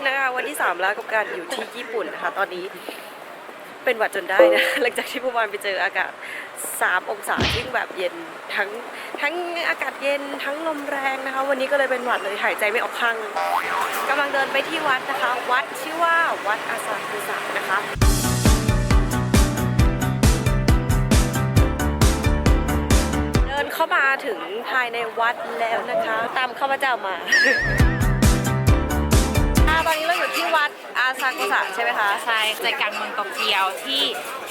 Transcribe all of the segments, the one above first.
3 แล้วกับการอยู่ที่ญี่ปุ่นนะคะตอนนี้เป็นหวัดจนได้นะหลังจากที่เมื่อวานไปเจออากาศ 3 องศาซึ่งแบบเย็นทั้งทั้งอากาศเย็นทั้งลมแรงนะคะ วันนี้ก็เลยเป็นหวัดเลยหายใจไม่ออกข้างกำลังเดินไปที่วัดนะคะ วัดชื่อว่าวัดอาซาคุสะนะคะเดินเข้ามาถึงภายในวัดแล้วนะคะ ตามข้าพเจ้ามา ที่วัดอาซากุสะใช่ไหมคะ ใช่ใจกลางเมืองโตเกียวที่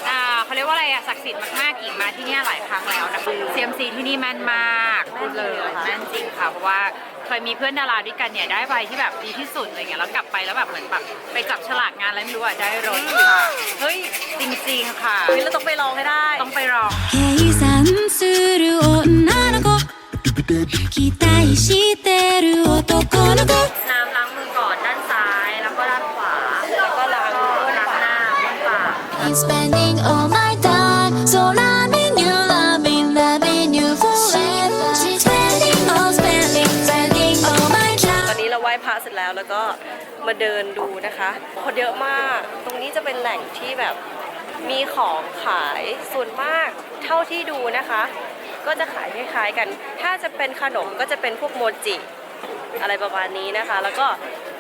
อ่าเขาเรียกว่าอะไรอะศักดิ์สิทธิ์มากๆกิ่งมาที่เนี่ยหลายครั้งแล้วนะคะเซียมซีที่นี่แม่นมากพูดเลยแม่นจริงค่ะเพราะว่าเคยมีเพื่อนดาราด้วยกันเนี่ยได้ใบที่แบบดีที่สุดอะไรเงี้ยแล้วกลับไปแล้วแบบเหมือนแบบไปจับฉลากงานอะไรไม่รู้อะได้รถค่ะเฮ้ยจริงๆค่ะ เฮ้ยเราต้องไปลองให้ได้ ต้องไปลอง I'm spending all my time so loving you loving loving you forever spending all spending spending all my ต time อนนี้เราไหว้พระเสร็จแล้วแล้วก็มาเดินดูนะคะคนเยอะมาก ตรงนี้จะเป็นแหล่งที่แบบมีของขายส่วนมากเท่าที่ดูนะคะ ก็จะขายคล้ายๆกัน ถ้าจะเป็นขนมก็จะเป็นพวกโมจิอะไรประมาณนี้นะคะ แล้วก็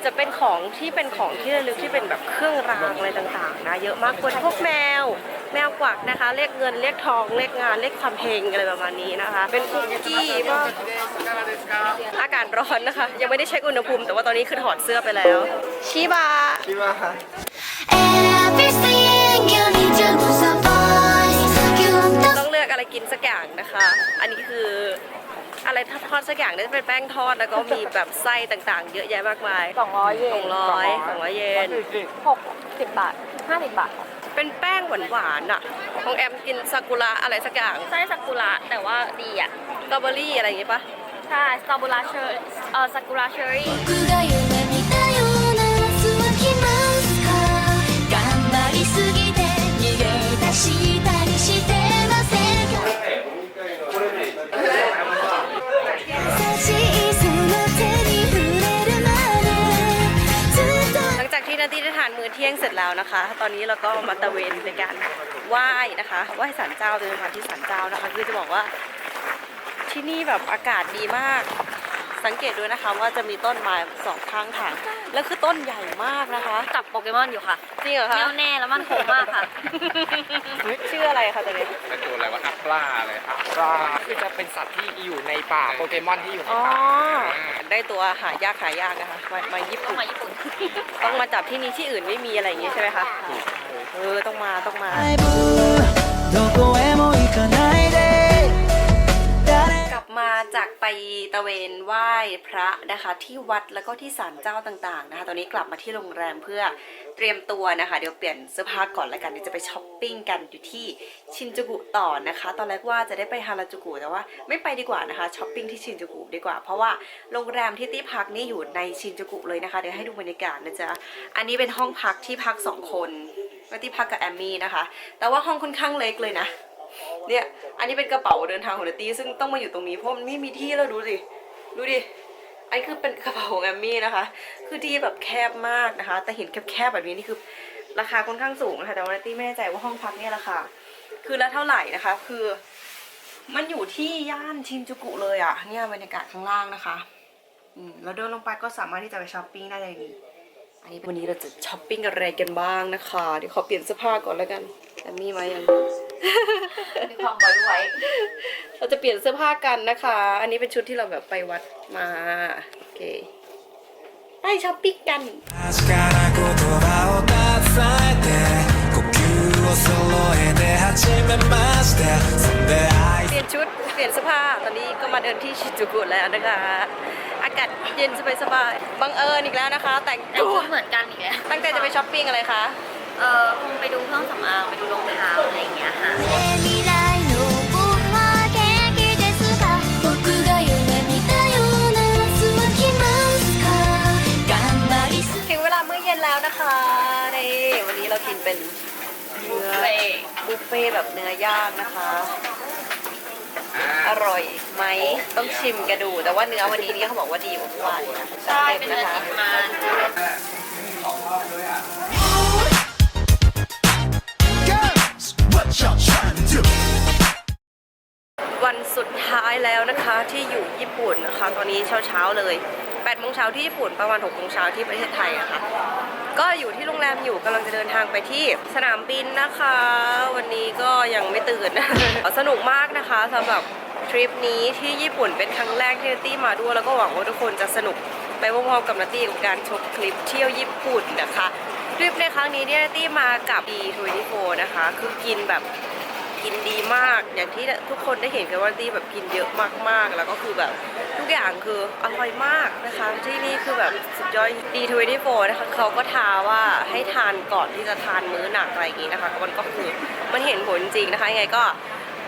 จะเป็นของที่เป็นของที่ระลึกที่เป็นแบบเครื่องรางอะไรต่างๆนะเยอะมากคนพวกแมว แมวกวักนะคะเรียกเงินเรียกทองเรียกงานเรียกความเฮงอะไรประมาณนี้นะคะ เป็นคุกกี้บ้างอากาศร้อนนะคะ ยังไม่ได้เช็คอุณหภูมิ แต่ว่าตอนนี้คือถอดเสื้อไปแล้วชิบะ everything you need to survive you ต้องเลือกอะไรกินสักอย่างนะคะ อันนี้คือ อะไรทอดสักอย่างน่าจะเป็นแป้งทอดแล้วก็มีแบบไส้ต่างๆ เยอะแยะมากมาย200เยสอนงร้อยสองร้อยเยน60บาท50บาท เป็นแป้งหวานๆอะของแอมกินซากุระอะไรสักอย่างไส้ซากุระแต่ว่าดีอะสตรอเบอรี่อะไรอย่างงี้ปะใช่ซากุระเชอร์เอ่อซากุระเชอรี่僕 อเที่ยงเสร็จแล้วนะคะ ตอนนี้เราก็มาตะเวนในการไหว้นะคะไหว้ศาลเจ้าเดินทางที่ศาลเจ้านะคะ คือจะบอกว่าที่นี่แบบอากาศดีมาก สังเกตด้วยนะคะว่าจะมีต้นไม้สองข้างทาง แล้วคือต้นใหญ่มากนะคะจับโปเกมอนอยู่ค่ะจริงเหรอคะแน่วแน่แล้วมันคงมากค่ะ ชื่ออะไรคะตัวนี้เป็นตัวอะไรวะอัปลาเลยอัปลาคือจะเป็นสัตว์ที่อยู่ในป่าโปเกมอนที่อยู่ในอ๋อป่าได้ตัวหายากหายากนะคะ มามาญี่ ต้อ ปุ่ ง น มาญี่ปุ่น ต้องมาจับที่นี่ที่อื่นไม่มีอะไรอย่างงี้ใช่ไหมคะเออต้องมาต้องมา どこへ ตะเวนไหว้พระนะคะที่วัดแล้วก็ที่ศาลเจ้าต่างๆนะคะ ตอนนี้กลับมาที่โรงแรมเพื่อเตรียมตัวนะคะ เดี๋ยวเปลี่ยนเสื้อผ้าก่อนแล้วกันเดี๋ยวจะไปช้อปปิ้งกันอยู่ที่ชินจูกุต่อนะคะ ตอนแรกว่าจะได้ไปฮาราจูกุแต่ว่าไม่ไปดีกว่านะคะช้อปปิ้งที่ชินจูกุดีกว่า เพราะว่าโรงแรมที่ตี้พักนี่อยู่ในชินจูกุเลยนะคะเดี๋ยวให้ดูบรรยากาศนะจ๊ะอันนี้เป็นห้องพักที่พักสองคนก็ที่พักกับแอมมี่นะคะ แต่ว่าห้องค่อนข้างเล็กเลยนะ เนี่ย อันนี้เป็นกระเป๋าเดินทางของเดตี้ซึ่งต้องมาอยู่ตรงนี้เพราะมันไม่มีที่แล้วดูสิ ดูดิ อันนี้คือเป็นกระเป๋าของแอมมี่นะคะ คือที่แบบแคบมากนะคะ แต่เห็นแคบๆแบบนี้นี่คือราคาค่อนข้างสูงนะคะ แต่ว่าเดตี้ไม่แน่ใจว่าห้องพักเนี่ยราคา คือละเท่าไหร่นะคะ คือ มันอยู่ที่ย่านชินจูกุเลยอะ เนี่ยบรรยากาศข้างล่างนะคะอืมแล้วเดินลงไปก็สามารถที่จะไปช้อปปิ้งได้เลยนี่อันนี้วันนี้เราจะช้อปปิ้งอะไรกันบ้างนะคะ เดี๋ยวขอเปลี่ยนเสื้อผ้าก่อนแล้วกันแอมมี่มายัง ความไว้ไว้เราจะเปลี่ยนเสื้อผ้ากันนะคะ อันนี้เป็นชุดที่เราแบบไปวัดมาโอเคไปช้อปปิ้งกันเปลี่ยนชุดเปลี่ยนเสื้อผ้าตอนนี้ก็มาเดินที่ชิจูกุแล้วนะคะ อากาศเย็นสบายๆบังเอิญอีกแล้วนะคะ แต่งตัวเหมือนกันอีกแล้วตั้งใจจะไปช้อปปิ้งอะไรคะ เออคงไปดูเครื่องสำอางไปดูรองเท้าอะไรอย่างเงี้ยค่ะ 未来の僕は元気ですか僕が夢見たような明日は来ますか頑張りす ถึงเวลามื้อเย็นแล้วนะคะนี่วันนี้เรากินเป็นเนื้อบุฟเฟ่ต์แบบเนื้อย่างนะคะ อร่อยไหมต้องชิมกันดู แต่ว่าเนื้อวันนี้นี่เขาบอกว่าดีกว่าเมื่อวานนะ ใช่เป็นเนื้อ นะคะ ติดมัน วันสุดท้ายแล้วนะคะที่อยู่ญี่ปุ่นนะคะ ตอนนี้เช้าๆเลย8โมงเช้าที่ญี่ปุ่นประมาณ6โมงเช้าที่ประเทศไทยอะคะ่ะก็อยู่ที่โรงแรมอยู่กำลังจะเดินทางไปที่สนามบินนะคะ วันนี้ก็ยังไม่ตื่น สนุกมากนะคะสำหรับทริปนี้ที่ญี่ปุ่นเป็นครั้งแรกที่นัตตี้มาด้วยแล้วก็หวังว่าทุกคนจะสนุกไปพร้อมๆกับนัตตี้กับการชมคลิปเที่ยวญี่ปุ่นนะคะทริปในครั้งนี้เนี่ยนัตตี้มากับ D24 นะคะ คือกินแบบ กินดีมาก อย่างที่ทุกคนได้เห็นกันว่าตี้แบบกินเยอะมากๆ แล้วก็คือแบบทุกอย่างคืออร่อยมากนะคะ ที่นี่คือแบบสุดยอด D24 นะคะเขาก็ทาว่าให้ทานก่อนที่จะทานมื้อหนักอะไรอย่างงี้นะคะมันก็คือมันเห็นผลจริงนะคะยังไงก็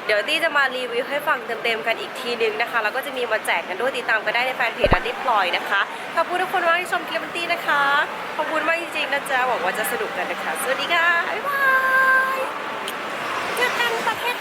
เดี๋ยวตี้จะมารีวิวให้ฟังเต็มๆกันอีกทีนึงนะคะ แล้วก็จะมีมาแจกกันด้วยติดตามกันได้ในแฟนเพจอันดี้พลอยนะคะขอบคุณทุกคนมากที่ชมคลิปอันตี้นะคะขอบคุณมากจริงๆนะจ๊ะหวังว่าจะสนุกกันนะคะสวัสดีค่ะบ๊ายบาย ประเทศ